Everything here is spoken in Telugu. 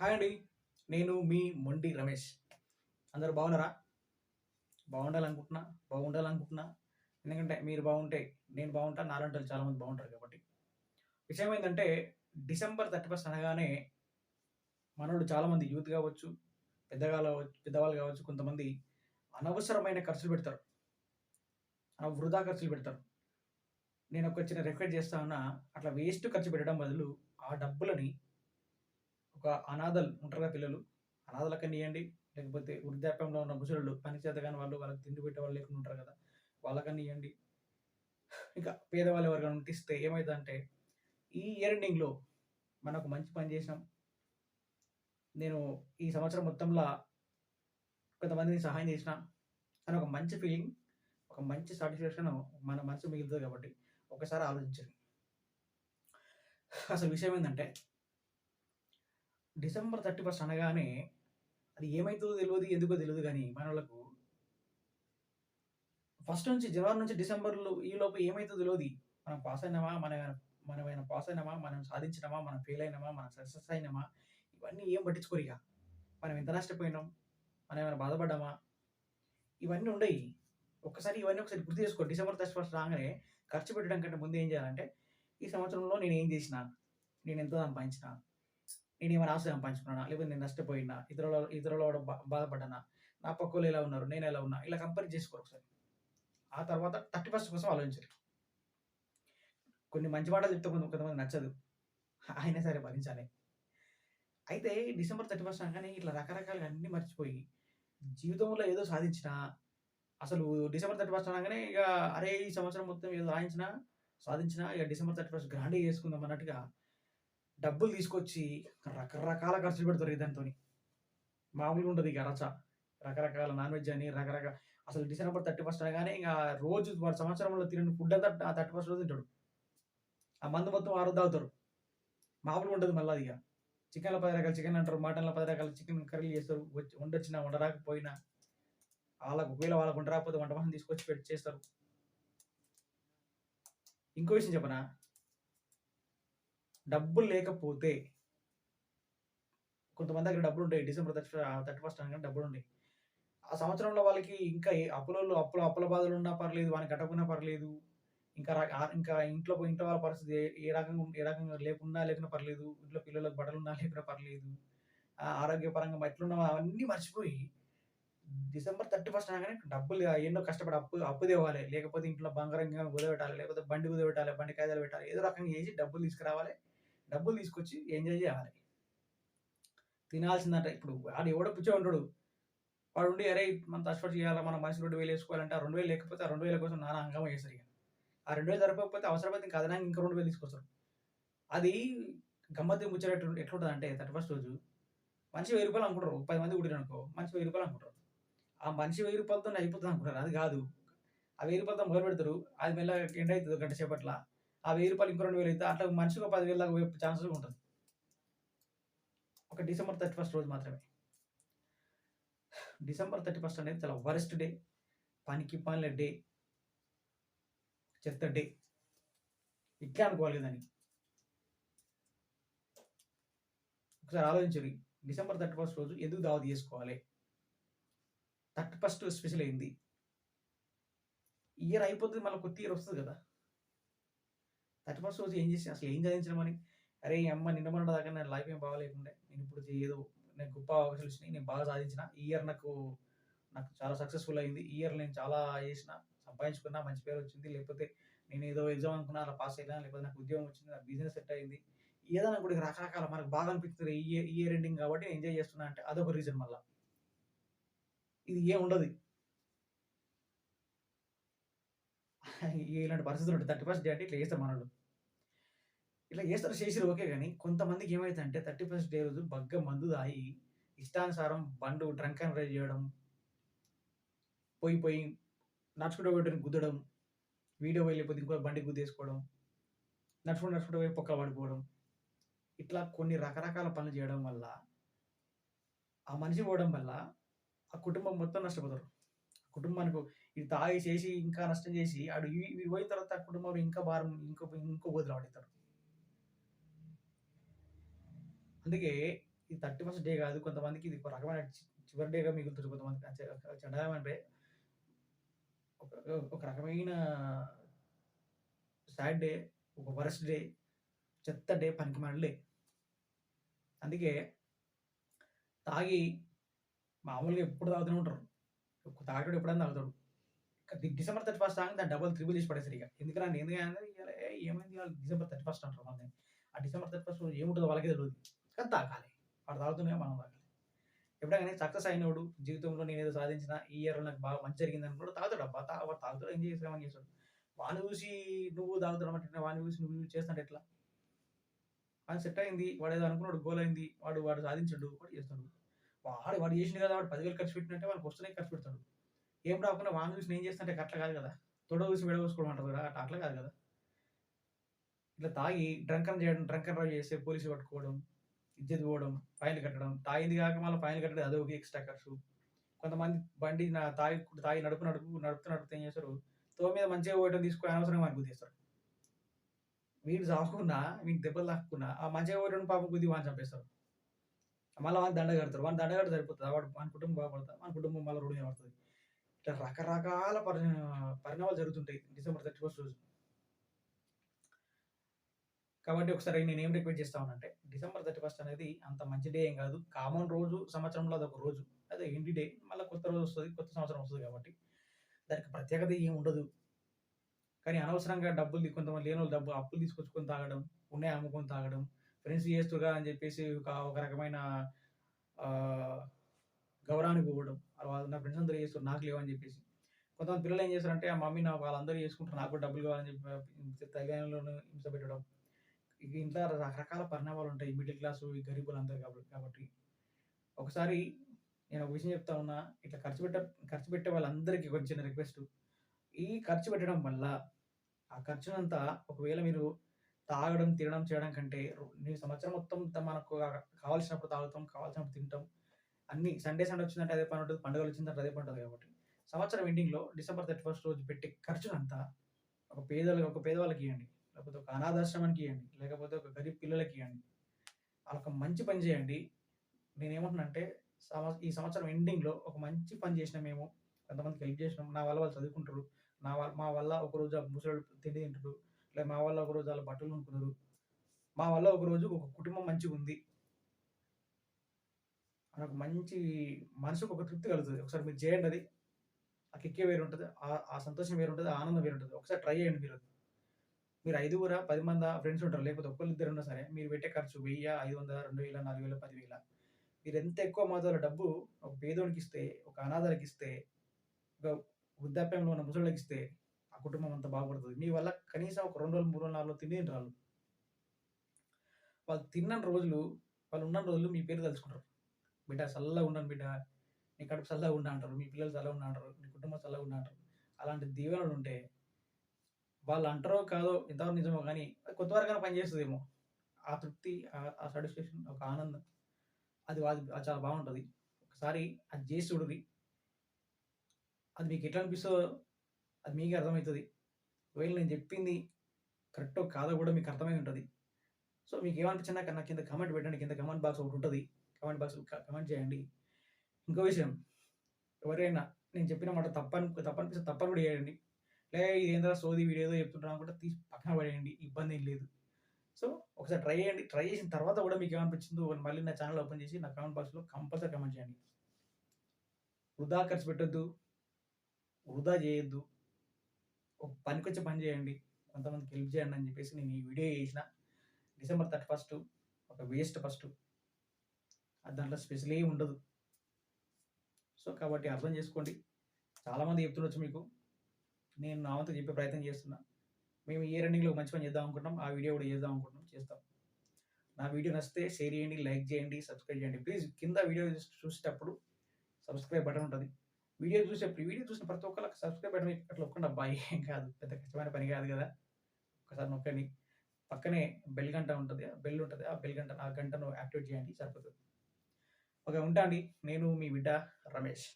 హాయ్ అండి. నేను మీ మొండి రమేష్. అందరూ బాగున్నారా? బాగుండాలనుకుంటున్నా బాగుండాలనుకుంటున్నా. ఎందుకంటే మీరు బాగుంటే నేను బాగుంటా నాలంటి చాలామంది బాగుంటారు కాబట్టి. విషయం ఏంటంటే డిసెంబర్ థర్టీ ఫస్ట్ అనగానే మనోడు చాలామంది యూత్ కావచ్చు పెద్దగా పెద్దవాళ్ళు కావచ్చు కొంతమంది అనవసరమైన ఖర్చులు పెడతారు. వృధా ఖర్చులు పెడతారు. నేను ఒక చిన్న రిక్వెస్ట్ చేస్తా ఉన్నా అట్లా వేస్ట్ ఖర్చు పెట్టడం బదులు ఆ డబ్బులని ఒక అనాథలు ఉంటారు కదా పిల్లలు అనాథలకని ఇవ్వండి లేకపోతే వృద్ధాప్యంలో ఉన్న ముసలు పని చేత కానీ వాళ్ళు వాళ్ళకి తిండి పెట్టే వాళ్ళు లేకుండా ఉంటారు కదా వాళ్ళకనియండి ఇవ్వండి ఇంకా పేదవాళ్ళు ఎవరికైనా ఉంటిస్తే ఏమైందంటే ఈ ఇయర్ ఎండింగ్లో మనకు మంచి పని చేసినాం. నేను ఈ సంవత్సరం మొత్తంలో కొంతమందిని సహాయం చేసిన అని ఒక మంచి ఫీలింగ్ ఒక మంచి సాటిస్ఫాక్షన్ మన మనసు మిగులుతుంది కాబట్టి ఒకసారి ఆలోచించండి. అసలు విషయం ఏంటంటే డిసెంబర్ థర్టీ ఫస్ట్ అనగానే అది ఏమవుతుందో తెలియదు ఎందుకో తెలియదు కానీ మన వాళ్ళకు ఫస్ట్ నుంచి జనవరి నుంచి డిసెంబర్లో ఈ లోపు ఏమైతుందో తెలియదు మనం పాస్ అయినామా? మన మనమైనా పాస్ అయినామా? మనం సాధించినామా? మనం ఫెయిల్ అయినామా? మనం సక్సెస్ అయినామా? ఇవన్నీ ఏం పట్టించుకోరు ఇక. మనం ఎంత నష్టపోయినాం? మనం ఏమైనా బాధపడ్డామా? ఇవన్నీ ఉండయి. ఒక్కసారి ఇవన్నీ ఒకసారి గుర్తు చేసుకో. డిసెంబర్ థర్టీ ఫస్ట్ రాగానే ఖర్చు పెట్టడం కంటే ముందు ఏం చేయాలంటే ఈ సంవత్సరంలో నేను ఏం చేసిన? నేను ఎంతో సంపాదించిన నేను ఏమైనా ఆశ సంపాదించుకున్నానా లేకపోతే నేను నష్టపోయినా? ఇతరుల ఇతరుల బాధపడ్డానా? నా పక్కలు ఎలా ఉన్నారు? నేను ఎలా ఉన్నా? ఇలా కంపేర్ చేసుకోరు ఒకసారి. ఆ తర్వాత థర్టీ ఫస్ట్ కోసం ఆలోచించరు. కొన్ని మంచి మాటలు చెప్తే కొంత కొంతమంది నచ్చదు. అయినా సరే భరించాలి. అయితే డిసెంబర్ థర్టీ ఫస్ట్ అనగానే ఇట్లా రకరకాలుగా అన్నీ మర్చిపోయి జీవితంలో ఏదో సాధించిన అసలు డిసెంబర్ థర్టీ ఫస్ట్ అనగానే ఇక అరే ఈ సంవత్సరం మొత్తం ఏదో సాధించినా సాధించినా ఇక డిసెంబర్ థర్టీ ఫస్ట్ గ్రాండ్గా చేసుకుందాం అన్నట్టుగా డబ్బులు తీసుకొచ్చి రకరకాల ఖర్చులు పెడతారు దాంతో మామూలుగా ఉంటుంది ఇక రచ. రకరకాల నాన్ వెజ్ అని రకరకాల అసలు డిసెంబర్ థర్టీ ఫస్ట్ అనగానే ఇంకా రోజు వాడు సంవత్సరంలో తినని ఫుడ్ అంతా ఆ థర్టీ ఫస్ట్ రోజు తింటాడు. ఆ మందు మొత్తం ఆ రోజు తాగుతారు. మామూలుగా ఉంటుంది మళ్ళీ ఇక. చికెన్లో పది రకాల చికెన్ అంటారు మటన్లో పది రకాల చికెన్ కర్రీలు చేస్తారు వచ్చి వండొచ్చినా వండరాకపోయినా వాళ్ళకు ఒకవేళ వాళ్ళకు వండరాకపోతే వంట మహం తీసుకొచ్చి పెట్టి చేస్తారు. ఇంకో విషయం చెప్పనా? డబ్బులు లేకపోతే కొంతమంది దగ్గర డబ్బులు ఉంటాయి డిసెంబర్ థర్టీ థర్టీ ఫస్ట్ అనగానే డబ్బులు ఉంటాయి ఆ సంవత్సరంలో వాళ్ళకి ఇంకా అప్పులలో అప్పుల అప్పుల బాధలు ఉన్నా పర్లేదు వాడిని కట్టకున్నా పర్లేదు. ఇంకా ఇంకా ఇంట్లో ఇంట్లో వాళ్ళ పరిస్థితి ఏ- రకంగా ఏ రకంగా లేకున్నా లేకున్నా పర్లేదు. ఇంట్లో పిల్లలకు బట్టలు ఉన్నా లేకున్నా పర్లేదు. ఆ, ఆరోగ్యపరంగా ఎట్లున్నా అవన్నీ మర్చిపోయి డిసెంబర్ థర్టీ ఫస్ట్ అనగానే డబ్బులు ఎన్నో కష్టపడి అప్పు అప్పు తేవాలి. లేకపోతే ఇంట్లో బంగారంగా కుదబెట్టాలి లేకపోతే బండి కుదబెట్టాలి బండి కాయలు పెట్టాలి. ఏదో రకంగా చేసి డబ్బులు తీసుకురావాలి. డబ్బులు తీసుకొచ్చి ఎంజాయ్ చేయాలి. తినాల్సిందంట. ఇప్పుడు వాడు ఎవడో పిచ్చో ఉంటాడు వాడు ఉండి అరే మనం తష్టపడి చేయాలి? మన మనిషి రెండు వేలు వేసుకోవాలంటే ఆ రెండు వేలు లేకపోతే ఆ రెండు వేల కోసం నానా అంగం చేస్తారు ఇక. ఆ రెండు వేలు సరిపోకపోతే అవసరమైతే ఇంకా అదనంగా ఇంకా రెండు వేలు తీసుకొస్తారు. అది గమ్మత్తు ముచ్చట ఎట్లుంటుంది అంటే థర్టీ ఫస్ట్ రోజు మనిషి వెయ్యి రూపాయలు అనుకుంటారు. పది మంది కుట్టిరు అనుకో మనిషి వెయ్యి రూపాయలు అనుకుంటారు. ఆ మనిషి వెయ్యి రూపాయలతో అయిపోతుంది అనుకుంటారు. అది కాదు. ఆ వెయ్యి రూపాయలతో మొదలు పెడతారు అది మెల్ల ఎండ్ అవుతుంది గంట సేపట్ల. ఆ వెయ్యి రూపాయలు ఇంకో రెండు వేలు అయితే అట్లా మనిషికి ఒక పదివేల దాకా పోయే ఛాన్సెస్ ఉంటుంది. ఒక డిసెంబర్ థర్టీ ఫస్ట్ రోజు మాత్రమే. డిసెంబర్ థర్టీ ఫస్ట్ అనేది చాలా వరెస్ట్ డే పనికి పనుల డే చెత్త డే. ఇట్లా అనుకోవాలి దాన్ని. ఒకసారి ఆలోచించండి. డిసెంబర్ థర్టీ ఫస్ట్ రోజు ఎందుకు దావత్ చేసుకోవాలి? థర్టీ ఫస్ట్ స్పెషల్ అయింది ఇయర్ అయిపోతుంది మళ్ళీ కొత్త ఇయర్ వస్తుంది కదా. థర్టీ ఫస్ట్ రోజు ఏం చేసి అసలు ఏం సాధించడమని అరే ఈ అమ్మ నిన్న మొన్న దాకా నా లైఫ్ ఏం బాగాలేకుండే. నేను ఇప్పుడు ఏదో నాకు గొప్ప అవకాశాలు వచ్చినాయి నేను బాగా సాధించిన. ఈ ఇయర్ నాకు నాకు చాలా సక్సెస్ఫుల్ అయింది. ఈ ఇయర్ నేను చాలా చేసిన సంపాదించుకున్నా మంచి పేరు వచ్చింది. లేకపోతే నేను ఏదో ఎగ్జామ్ అనుకున్నా అలా పాస్ అయినా లేకపోతే నాకు ఉద్యోగం వచ్చింది నాకు బిజినెస్ సెట్ అయింది. ఏదైనా కూడా రకరకాల మనకు బాగా అనిపిస్తుంది. ఈ ఇయర్ ఈ ఇయర్ ఎండింగ్ కాబట్టి ఎంజాయ్ చేస్తున్నా అంటే అదొక రీజన్ మళ్ళీ. ఇది ఏం ఉండదు. ఇలాంటి పరిస్థితులు ఉంటాయి థర్టీ ఫస్ట్ డే అంటే ఇట్లా చేస్తారు మనోళ్ళు. ఇట్లా చేస్తారు చేసిరు ఓకే కానీ కొంతమందికి ఏమైతుందంటే థర్టీ ఫస్ట్ డే రోజు బగ్గ మందు తాగి ఇష్టానుసారం బండు డ్రంక్ అండ్ రైడ్ చేయడం పోయి పోయి నడుచుకుంటూ పోయి గుద్దడం వీడియో వెళ్ళిపోతే ఇంకో బండి గుద్దేసుకోవడం నడుచుకుంటూ నడుచుకుంటూ పోయి పొక్క పడిపోవడం ఇట్లా కొన్ని రకరకాల పనులు చేయడం వల్ల ఆ మనిషి పోవడం వల్ల ఆ కుటుంబం మొత్తం నష్టపోతారు. కుటుంబానికి ఇది తాగి చేసి ఇంకా నష్టం చేసి ఆడు వీడు పోయిన తర్వాత ఆ కుటుంబం ఇంకా భారం ఇంకో ఇంకో బదులు పడతారు అందుకే ఇది 31st డే కాదు. కొంతమందికి ఇది ఒక రకమైన చివరి డేగా మిగులుతుంది కొంతమందికి. చ అంటే ఒక ఒక రకమైన సాడ్ డే, ఒక వరస్ట్ డే, చెత్త డే, పనికి డే. అందుకే తాగి మామూలుగా ఎప్పుడు తాగుతూనే ఉంటారు. తాగేటోడు ఎప్పుడైనా తాగుతాడు. డిసెంబర్ థర్టీ ఫస్ట్ తాగి దాన్ని డబల్ త్రిబుల్ చేసి పడేసరి ఇక ఎందుకురా ఎందుకంటే ఏమైంది డిసెంబర్ థర్టీ ఫస్ట్ అంటారు మళ్ళీ. ఆ డిసెంబర్ థర్టీ ఫస్ట్ ఏముంటుందో వాళ్ళకే తెలియదు కానీ తాగాలి. వాడు తాగుతూనే మనం తాగాలి. ఎప్పుడైనా సక్సెస్ అయినోడు జీవితంలో నేను ఏదో సాధించిన, ఈ ఇయర్‌లో నాకు బాగా మంచి జరిగింది అనుకున్నాడు తాగుతాడు అబ్బా తా వాడు తాగుతాడు, ఎంజాయ్ చేసేవాడిని చేస్తాడు. వాడిని చూసి నువ్వు తాగుతాడు అంటే వాడిని చూసి నువ్వు చేస్తాడు ఎట్లా? వాడు సెట్ అయింది. వాడు ఏదో అనుకున్నాడు గోల్ అయింది. వాడు వాడు సాధించాడు వాడు చేస్తాడు. వాడు వాడు చేసిండు కదా! వాడు పదివేలు ఖర్చు పెట్టినట్టే వానికి వస్తున్నాయి ఖర్చు పెడతాడు. ఏం రాకుండా వాడిని చూసి నేను చేస్తుంటే అట్లా కాదు కదా! తొడ చూసి అంటారు కదా! అట్లా కాదు కదా! ఇట్లా తాగి డ్రంకన్ చేయడం, డ్రంకన్ డ్రైవ్ చేస్తే పోలీసు పట్టుకోవడం, ఇజ్జత్ పోవడం, ఫైన్‌లు కట్టడం, తాగింది కాక మళ్ళీ ఫైన్‌లు కట్టడం ఒక ఎక్స్‌ట్రా ఖర్చు. కొంతమంది బండి నా తాగి తాగి నడుపు నడుపు నడుపుతూ నడుపుతూ ఏం చేస్తారు? తో మీద మంచిగా పోయేటోని తీసుకుని అనవసరంగా మనకు గుద్దేస్తారు. వీడు సావకున్నా, వీనికి దెబ్బలు తాకున్నా ఆ మంచిగా పోయేటోడిని పాపం గుద్ది వాడిని చంపేస్తారు. మళ్ళీ వానికి దండ కడతారు. వానికి దండ కడితే సరిపోతుంది వాడు మన కుటుంబం బాగుపడతదా? మన కుటుంబం మళ్ళీ రోడ్డు మీద ఇట్లా రకరకాల పరి పరిణామాలు జరుగుతుంటాయి డిసెంబర్ 31 రోజు. కాబట్టి ఒకసారి నేను ఏం రిక్వెస్ట్ చేస్తా ఉన్నానంటే డిసెంబర్ 31 అనేది అంత మంచి డే ఏం కాదు. కామన్ రోజు సంవత్సరంలో అదొక రోజు. అదే ఎండ్ డే. మళ్ళీ కొత్త రోజు వస్తుంది కొత్త సంవత్సరం వస్తుంది కాబట్టి దానికి ప్రత్యేకత ఏమి ఉండదు. కానీ అనవసరంగా డబ్బులు కొంతమంది లేనోళ్ళు డబ్బు అప్పులు తీసుకొచ్చుకొని తాగడం, ఉన్నాయి అమ్ముకొని తాగడం, ఫ్రెండ్స్ చేస్తుగా అని చెప్పేసి ఒక ఒక రకమైన గౌరవానికి పోవడం. వాళ్ళు నా ఫ్రెండ్స్ అందరూ చేస్తారు నాకు లేవని చెప్పేసి. కొంతమంది పిల్లలు ఏం చేస్తారంటే ఆ మమ్మీ నా వాళ్ళందరూ చేసుకుంటారు నాకు కూడా డబ్బులు కావాలని చెప్పి తల్లిదండ్రులను హింస పెట్టడం. ఇంట్లో రకరకాల పరిణామాలు ఉంటాయి. మిడిల్ క్లాసు, ఈ గరీబులందరూ కాబ కాబట్టి ఒకసారి నేను ఒక విషయం చెప్తా ఉన్నా. ఇట్లా ఖర్చు పెట్ట ఖర్చు పెట్టే వాళ్ళందరికీ ఒక చిన్న రిక్వెస్ట్. ఈ ఖర్చు పెట్టడం వల్ల ఆ ఖర్చునంతా ఒకవేళ మీరు తాగడం, తినడం చేయడం కంటే నేను సంవత్సరం మొత్తం మనకు కావాల్సినప్పుడు తాగుతాం, కావాల్సినప్పుడు తింటాం. అన్ని సండే సండే వచ్చిందంటే అదే పని ఉంటుంది పండుగలు వచ్చిందంటే అదే పని ఉంటుంది కాబట్టి సంవత్సరం ఎండింగ్‌లో డిసెంబర్ 31 రోజు పెట్టే ఖర్చునంతా ఒక పేదలకు ఒక పేదవాళ్ళకి ఇవ్వండి లేకపోతే ఒక అనాథాశ్రమానికి ఇవ్వండి లేకపోతే ఒక గరీబ్ పిల్లలకి ఇవ్వండి వాళ్ళకి మంచి పని చేయండి. నేనేమంటున్నానంటే ఈ సంవత్సరం ఎండింగ్‌లో ఒక మంచి పని చేసినా మేము. కొంతమందికి హెల్ప్ చేసినాం. నా వల్ల వాళ్ళు చదువుకుంటారు. నా వల్ల మా వల్ల ఒకరోజు ఆ ముసలి తిండి తింటారు. లేదా మా వల్ల ఒకరోజు వాళ్ళ బట్టలు కొనుక్కున్నారు. మా వల్ల ఒకరోజు ఒక కుటుంబం మంచిగా ఉంది మనకు మంచి మనసుకు ఒక తృప్తి కలుగుతుంది ఒకసారి మీరు చేయండి అది. ఆ కిక్కే వేరు ఉంటుంది ఆ సంతోషం వేరు ఉంటుంది ఆనందం వేరు ఉంటుంది ఒకసారి ట్రై చేయండి మీరు. మీరు ఐదుగురా, 10 మందా ఫ్రెండ్స్ ఉంటారు. లేకపోతే ఒక్కరిద్దరు ఇద్దరు ఉన్నా సరే మీరు పెట్టే ఖర్చు వెయ్యి ఐదు వందల రెండు వేల నాలుగు వేల పదివేల మీరు ఎంత ఎక్కువ మోతాదులో డబ్బు ఒక పేదోడికి ఇస్తే, ఒక అనాథలకి ఇస్తే, ఒక వృద్ధాప్యంలో ఉన్న ముసళ్ళకి ఇస్తే ఆ కుటుంబం అంతా బాగుపడుతుంది మీ వల్ల కనీసం ఒక రెండు రోజులు, మూడు రోజులు, 4 రోజులు రాళ్ళు వాళ్ళు తిన్న రోజులు, వాళ్ళు ఉన్న రోజులు మీ పేరు తలుచుకుంటారు. బిడ్డ చల్లగా ఉండను బిడ్డ. నీ కడుపు చల్లగా ఉండ అంటారు. మీ పిల్లలు చల్లగా ఉండ అంటారు. నీ కుటుంబం సల్లగా ఉండ అంటారు. అలాంటి దీవెనలు ఉంటే వాళ్ళు అంటారో కాదో ఎంతవరకు నిజమో కానీ కొంత వరకైనా పనిచేస్తదేమో. ఆ తృప్తి, ఆ సాటిస్ఫాక్షన్, ఒక ఆనందం అది అది చాలా బాగుంటుంది ఒకసారి అది చేసి చూడది అది మీకు ఎట్లా అనిపిస్తుందో అది మీకే అర్థమవుతుంది ఒకవేళ నేను చెప్పింది కరెక్టో కాదో కూడా మీకు అర్థమై ఉంటుంది సో మీకేమనిపించిందో నాకు నాకు కింద కమెంట్ పెట్టండి. కింద కమెంట్ బాక్స్ ఒకటి ఉంటుంది కమెంట్ బాక్స్ కమెంట్ చేయండి. ఇంకో విషయం ఎవరైనా నేను చెప్పిన మాట తప్పని తప్పనిపిస్తే తప్పని కూడా చేయండి. లే ఏంద్రా సోది వీడియో ఏదో చెప్తుంటాడు అనుకుంటే తీసి పక్కన పడేయండి. ఇబ్బంది ఏం లేదు. సో ఒకసారి ట్రై చేయండి. ట్రై చేసిన తర్వాత కూడా మీకు ఏమనిపించిందో మళ్ళీ నా ఛానల్ ఓపెన్ చేసి నా కామెంట్ బాక్స్‌లో కంపల్సరీ కమెంట్ చేయండి. వృధా ఖర్చు పెట్టొద్దు. వృధా చేయొద్దు. ఒక పనికొచ్చే పని చేయండి. కొంతమందికి హెల్ప్ చేయండి అని చెప్పేసి నేను ఈ వీడియో చేసిన. డిసెంబర్ 31 ఒక వేస్ట్ ఫస్ట్. దాంట్లో స్పెషల్ ఏమి ఉండదు. సో కాబట్టి అర్థం చేసుకోండి. చాలామంది చెప్తుండొచ్చు మీకు. నేను నా వంతు చెప్పే ప్రయత్నం చేస్తున్నా. మేము ఏ రన్నింగ్లో మంచి పని చేద్దాం అనుకుంటున్నాం. ఆ వీడియో కూడా చేద్దాం అనుకుంటున్నాం. చేస్తాం. నా వీడియో నచ్చితే షేర్ చేయండి, లైక్ చేయండి, సబ్స్క్రైబ్ చేయండి. ప్లీజ్ కింద వీడియో చూసేటప్పుడు సబ్స్క్రైబ్ బటన్ ఉంటుంది వీడియో చూసే వీడియో చూసిన ప్రతి ఒక్కరికి సబ్స్క్రైబ్ బటన్ అట్లా నొక్కండి అబ్బా! ఏం కాదు. పెద్ద కష్టమైన పని కాదు కదా! ఒకసారి నొక్కండి. పక్కనే బెల్ గంట ఉంటుంది బెల్ ఉంటుంది ఆ బెల్ గంట ఆ గంటను యాక్టివేట్ చేయండి సరిపోతుంది ఓకే. ఉంటా అండి. నేను మీ బిడ్డ రమేష్.